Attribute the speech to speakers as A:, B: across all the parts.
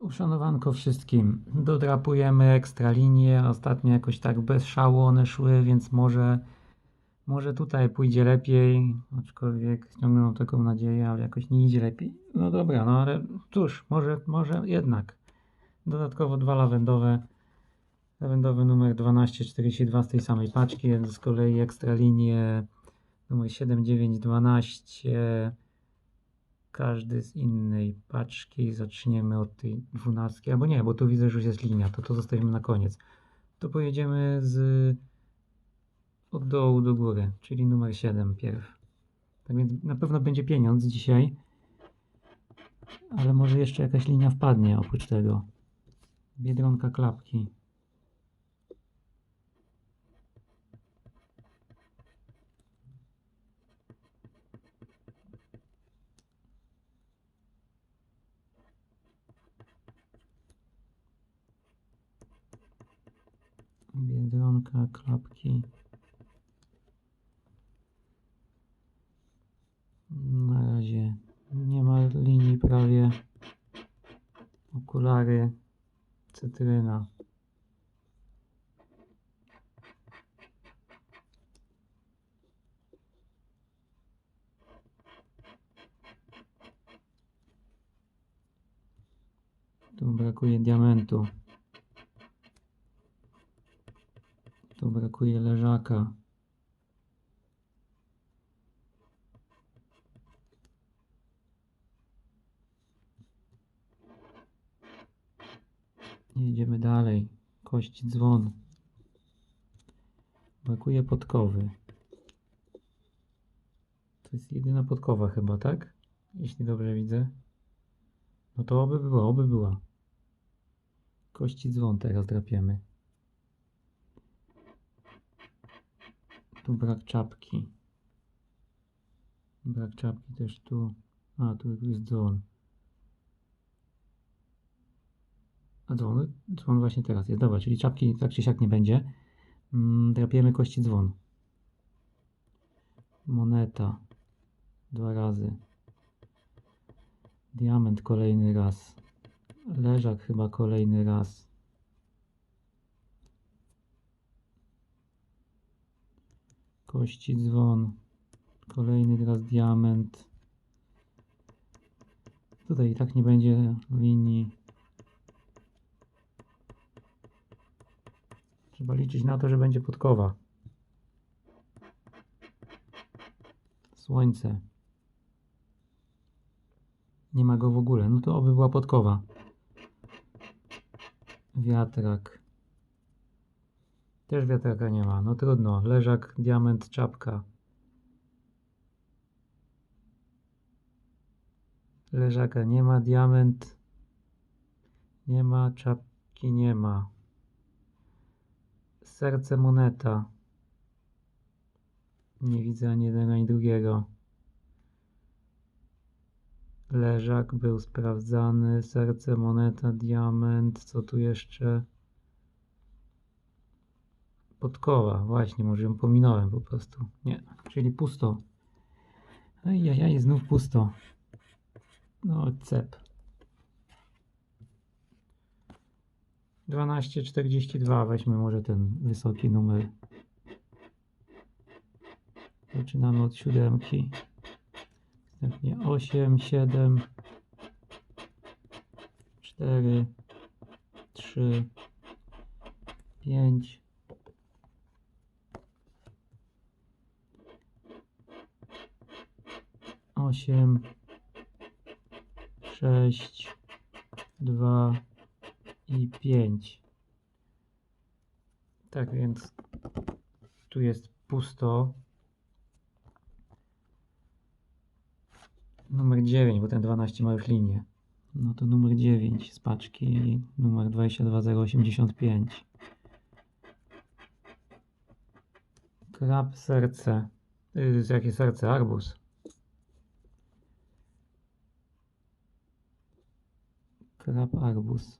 A: Uszanowanko wszystkim. Dodrapujemy ekstra linie. Ostatnio jakoś tak bez szału one szły, więc może, może tutaj pójdzie lepiej. Aczkolwiek ciągle mam taką nadzieję, ale jakoś nie idzie lepiej. No dobra, no ale cóż, może, może jednak. Dodatkowo dwa lawendowe. Lawendowy numer 1242 z tej samej paczki, z kolei ekstra linie numer 7912 każdy z innej paczki. Zaczniemy od tej dwunastki, albo nie, bo tu widzę, że już jest linia, to to zostawimy na koniec. To pojedziemy z od dołu do góry, czyli numer 7 pierw. Tak więc na pewno będzie pieniądz dzisiaj, ale może jeszcze jakaś linia wpadnie oprócz tego. Biedronka klapki. Biedronka, klapki. Na razie nie ma linii prawie. Okulary, cytryna. Tu brakuje diamentu. Tu brakuje leżaka. Jedziemy dalej. Kości dzwon. Brakuje podkowy. To jest jedyna podkowa chyba, tak? Jeśli dobrze widzę. No to oby była, oby była. Kości dzwon teraz drapiemy. Tu brak czapki. Brak czapki też tu. A, tu jest dzwon. A dzwon, dzwon właśnie teraz jest. Dobra, czyli czapki tak czy siak nie będzie. Mm, drapiemy kości dzwon. Moneta. Dwa razy. Diament kolejny raz. Leżak chyba kolejny raz. Kości dzwon. Kolejny teraz diament. Tutaj i tak nie będzie linii. Trzeba liczyć na to, że będzie podkowa. Słońce. Nie ma go w ogóle. No to oby była podkowa. Wiatrak. Też wiatraka nie ma. No trudno. Leżak, diament, czapka. Leżaka nie ma, diament nie ma, czapki nie ma. Serce moneta. Nie widzę ani jednego, ani drugiego. Leżak był sprawdzany. Serce, moneta, diament. Co tu jeszcze? Podkowa. Właśnie, może ją pominąłem po prostu. Nie, czyli pusto. Ajajaj, znów pusto. No, cep. 1242, weźmy może ten wysoki numer. Zaczynamy od siódemki. Następnie 8, 7, 4, 3, 5, 8, 6, 2 i 5. Tak więc tu jest pusto. Numer 9, bo ten 12 ma już linię. No to numer 9 z paczki, numer 22085. Krab serce. Yy, jakie serce? Arbuz. Krab arbuz.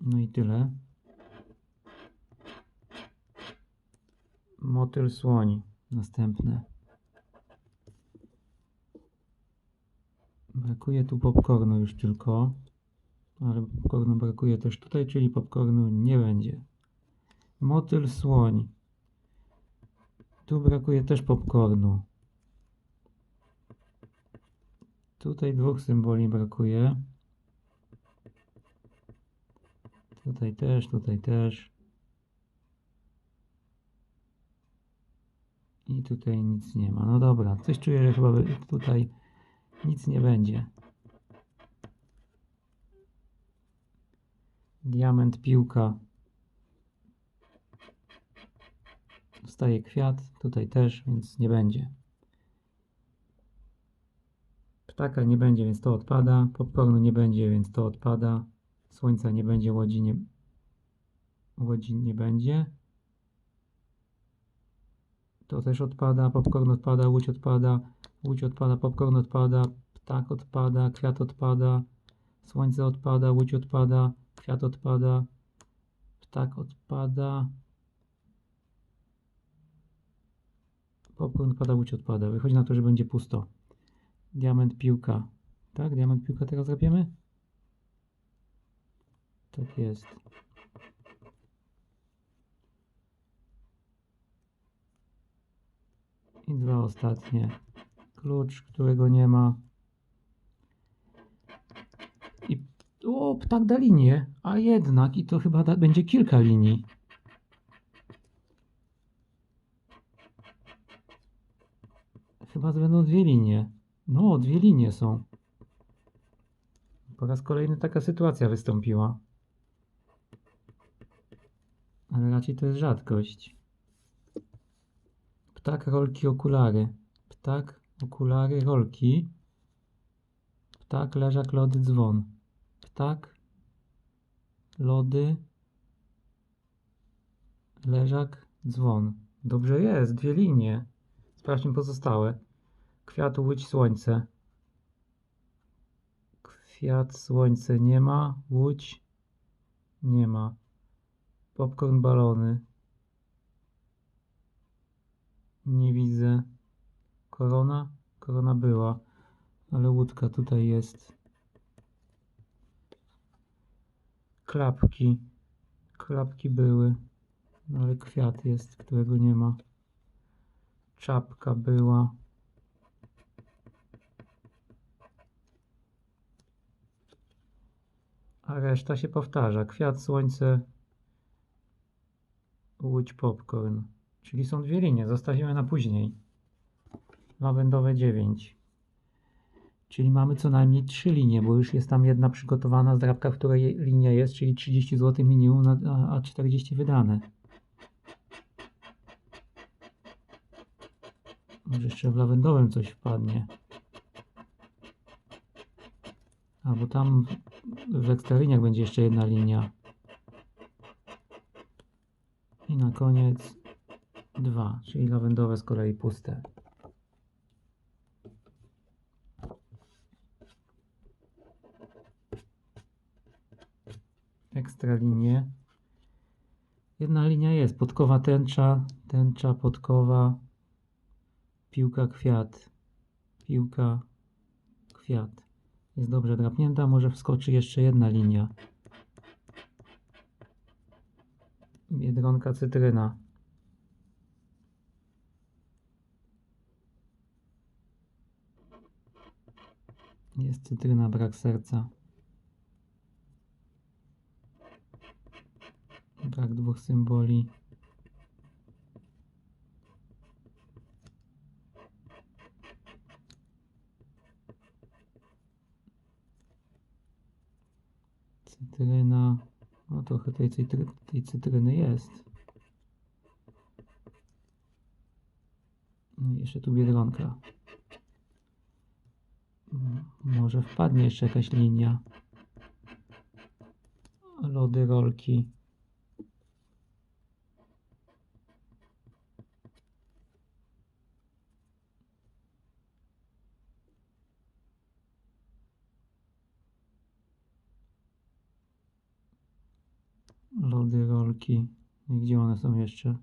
A: No i tyle. Motyl słoń. Następne. Brakuje tu popcornu już tylko. Ale popcornu brakuje też tutaj, czyli popcornu nie będzie. Motyl słoń. Tu brakuje też popcornu. Tutaj dwóch symboli brakuje. Tutaj też, tutaj też. I tutaj nic nie ma. No dobra, coś czuję, że chyba tutaj nic nie będzie. Diament, piłka. Dostaje kwiat, tutaj też, więc nie będzie. Ptaka nie będzie, więc to odpada. Popcornu nie będzie, więc to odpada. Słońca nie będzie, łodzi nie, łodzi nie będzie. To też odpada, popcorn odpada, łódź odpada, łódź odpada, popcorn odpada, ptak odpada, kwiat odpada, słońce odpada, łódź odpada, kwiat odpada, ptak odpada, popcorn odpada, łódź odpada. Wychodzi na to, że będzie pusto. Diament, piłka. Tak? Diament, piłka teraz zrobimy? Tak jest. I dwa ostatnie. Klucz, którego nie ma. I o, ptak da linię. A jednak, i to chyba da, będzie kilka linii. Chyba będą dwie linie. No, dwie linie są. Po raz kolejny taka sytuacja wystąpiła. Ale raczej to jest rzadkość. Ptak, rolki, okulary. Ptak, okulary, rolki. Ptak, leżak, lody, dzwon. Ptak, lody, leżak, dzwon. Dobrze jest, dwie linie. Sprawdźmy pozostałe. Kwiat, łódź, słońce. Kwiat, słońce nie ma. Łódź nie ma. Popcorn, balony. Nie widzę. Korona? Korona była, ale łódka tutaj jest. Klapki. Klapki były, no ale kwiat jest, którego nie ma. Czapka była. A reszta się powtarza. Kwiat, słońce, łódź, popcorn. Czyli są dwie linie. Zostawimy na później. Lawendowe 9. Czyli mamy co najmniej trzy linie, bo już jest tam jedna przygotowana zdrabka, w której linia jest, czyli 30 zł minimum, na, a- a 40 wydane. Może jeszcze w lawendowym coś wpadnie. Albo tam w ekstraliniach będzie jeszcze jedna linia. I na koniec dwa, czyli lawendowe z kolei puste. Ekstra linie. Jedna linia jest. Podkowa tęcza, tęcza, podkowa, piłka, kwiat, piłka, kwiat. Jest dobrze drapnięta, może wskoczy jeszcze jedna linia. Biedronka, cytryna. Jest cytryna, brak serca. Brak dwóch symboli. Cytryna. No trochę tej, tej cytryny jest. No i jeszcze tu biedronka. Może wpadnie jeszcze jakaś linia. Lody, rolki. Lody, rolki. No i gdzie one są jeszcze?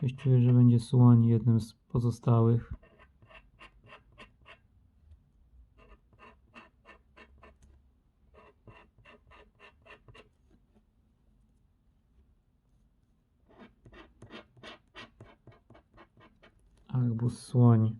A: Coś czuję, że będzie słoń jednym z pozostałych. Arbuz słoń.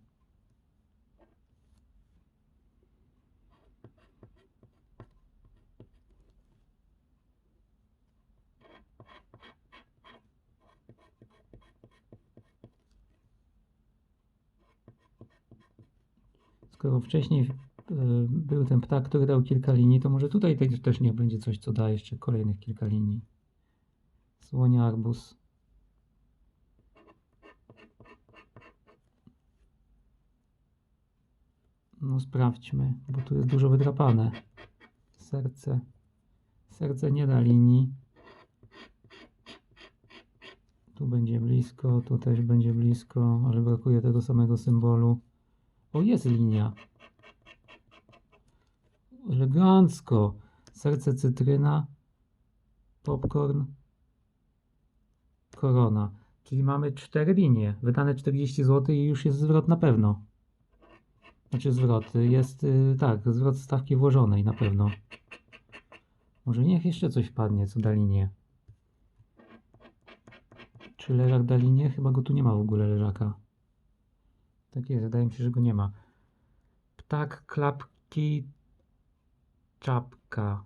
A: Wcześniej y, był ten ptak, który dał kilka linii, to może tutaj też- niech będzie coś, co da jeszcze kolejnych kilka linii. Słonia arbuz. No sprawdźmy, bo tu jest dużo wydrapane. Serce. Serce nie da linii. Tu będzie blisko, tu też będzie blisko, ale brakuje tego samego symbolu. O, jest linia. Elegancko. Serce cytryna, popcorn, korona. Czyli mamy cztery linie. Wydane 40 zł i już jest zwrot na pewno. Znaczy zwrot. Jest, y, tak, zwrot stawki włożonej na pewno. Może niech jeszcze coś wpadnie, co da linię. Czy leżak da linię? Chyba go tu nie ma w ogóle leżaka. Tak jest, wydaje mi się, że go nie ma. Ptak, klapki, czapka.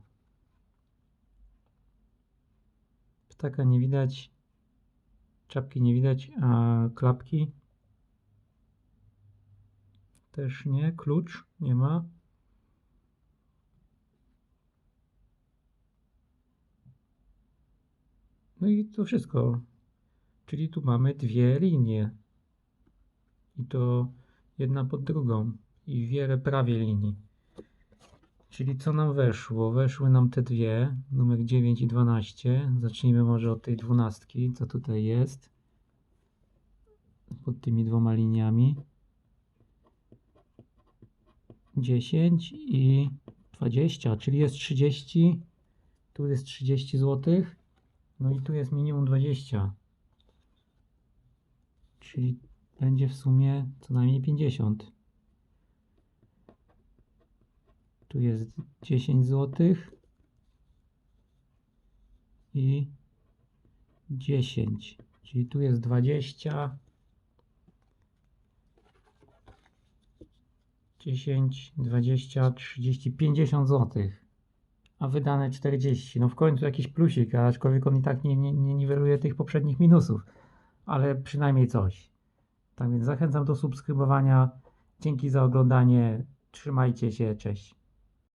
A: Ptaka nie widać, czapki nie widać, a klapki też nie. Klucz nie ma. No i to wszystko. Czyli tu mamy dwie linie. I to jedna pod drugą. I wiele prawie linii. Czyli co nam weszło? Weszły nam te dwie, numer 9 i 12. Zacznijmy może od tej dwunastki, co tutaj jest. Pod tymi dwoma liniami. 10 i 20, czyli jest 30. Tu jest 30 zł. No i tu jest minimum 20. Czyli będzie w sumie co najmniej 50. Tu jest 10 zł i 10, czyli tu jest 20, 10, 20, 30, 50 zł, a wydane 40. No w końcu jakiś plusik, aczkolwiek on i tak nie, nie, nie niweluje tych poprzednich minusów, ale przynajmniej coś. Tak więc zachęcam do subskrybowania. Dzięki za oglądanie. Trzymajcie się, cześć.